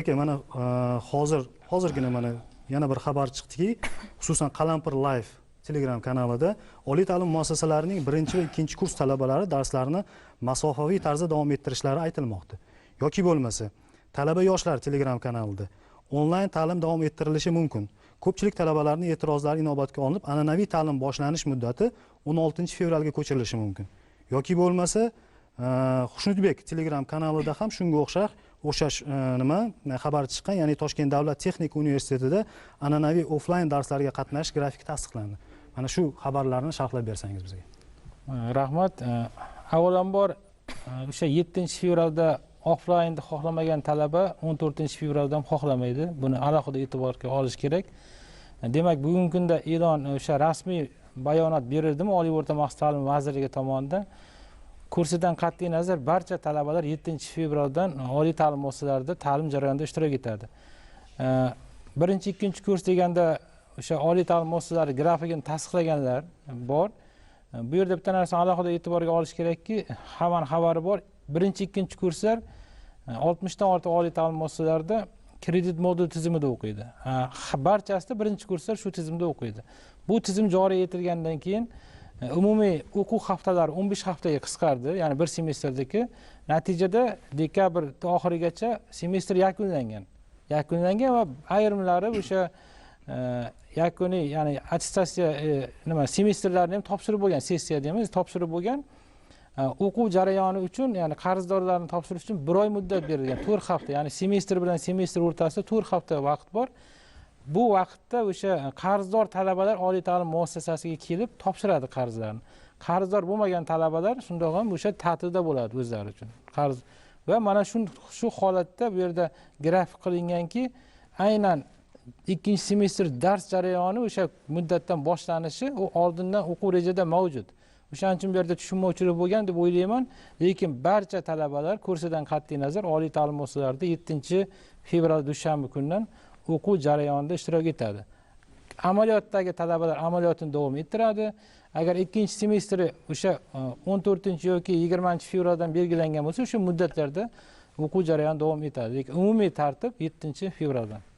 aka mana e, hozir hozirgina mana yana bir xabar chiqdiki xususan qalampir live telegram kanalida oliy ta'lim muassasalarining birinchi va ikkinchi kurs talabalari darslarini masofaviy tarzda davom ettirishlari aytilmoqda. Yoki bo'lmasa talaba yoshlar telegram kanalida onlayn ta'lim davom ettirilishi mumkin. Ko'pchilik talabalarning e'tirozlari inobatga olinib an'anaviy ta'lim boshlanish muddati 16 fevralga ko'chirilishi mumkin. Yoki bo'lmasa e, xushnudbek telegram kanalida ham shunga o'xshash o'xshash e, nima e, xabar chiqqan ya'ni toshkent davlat texnika universitetida an'anaviy oflayn darslarga qatnashish grafiki tasdiqlandi. Mana shu xabarlarni sharhlab bersangiz bizga. E, rahmat. Avvalambor o'sha yettinchi fevralda offlaynni xohlamagan talaba o'n to'rtinchi fevralda ham xohlamaydi. Buni alohida e'tiborga olish kerak. Demak bugungi kunda e'lon o'sha rasmiy bayonot berildimi? Oliy o'rta maxsus ta'lim vazirligi tomonidan. Kursidan qat'iy nazar barcha talabalar yettinchi fevraldan oliy ta'lim muassasalarida ta'lim jarayonida ishtirok etadi. E, birinchi ikkinchi kurs deganda o'sha oliy ta'lim muassasalari grafikini tasdiqlaganlar bor. Bu yerda bitta narsani alohida e'tiborga olish kerakki hammani xabari bor. Birinchi ikkinchi kurslar e, oltmishdan ortiq oliy ta'lim muassasalarida kredit modul tizimida o'qiydi. Ha- barchasida birinchi kurslar shu tizimda o'qiydi. Bu tizim joriy etilgandan keyin umumiy o'quv haftalari o'n besh haftaga qisqardi. Ya'ni bir semestrdagi natijada dekabr oxirigacha semestr yakunlangan. Yakunlangan va ayrimlari o'sha e, yakuniy ya'ni attestatsiya e, nima semestrlarni ham topshirib bo'lgan sessiya deymiz topshirib bo'lgan e, o'quv jarayoni uchun ya'ni qarzdorlarni topshirish uchun bir oy muddat berilgan to'rt hafta ya'ni semestr bilan semestr o'rtasida to'rt hafta vaqt bor. Bu vaqtda o'sha qarzdor talabalar oliy ta'lim muassasasiga kelib topshiradi qarzlarini. Qarzdor bo'lmagan talabalar shundoq ham o'sha ta'tilda bo'ladi o'zlari uchun. Qarz va mana shu shu holatda bu yerda grafik qilinganki aynan ikkinchi semestr dars jarayoni o'sha muddatdan boshlanishi u oldindan o'quv rejada mavjud. O'shaning uchun bu yerda tushunmovchilik bo'lgan deb o'ylayman. Lekin barcha talabalar kursidan qat'iy nazar oliy ta'lim muassasalarida yettinchi fevral dushanba kundan o'quv jarayonida ishtirok etadi. Amaliyotdagi talabalar amaliyotini davom ettiradi. Agar ikkinchi semestri o'sha e, o'n to'rtinchi yoki yigirmanchi fevraldan belgilangan bo'lsa o'sha muddatlarda o'quv jarayoni davom etadi. Lekin umumiy tartib yettinchi fevraldan.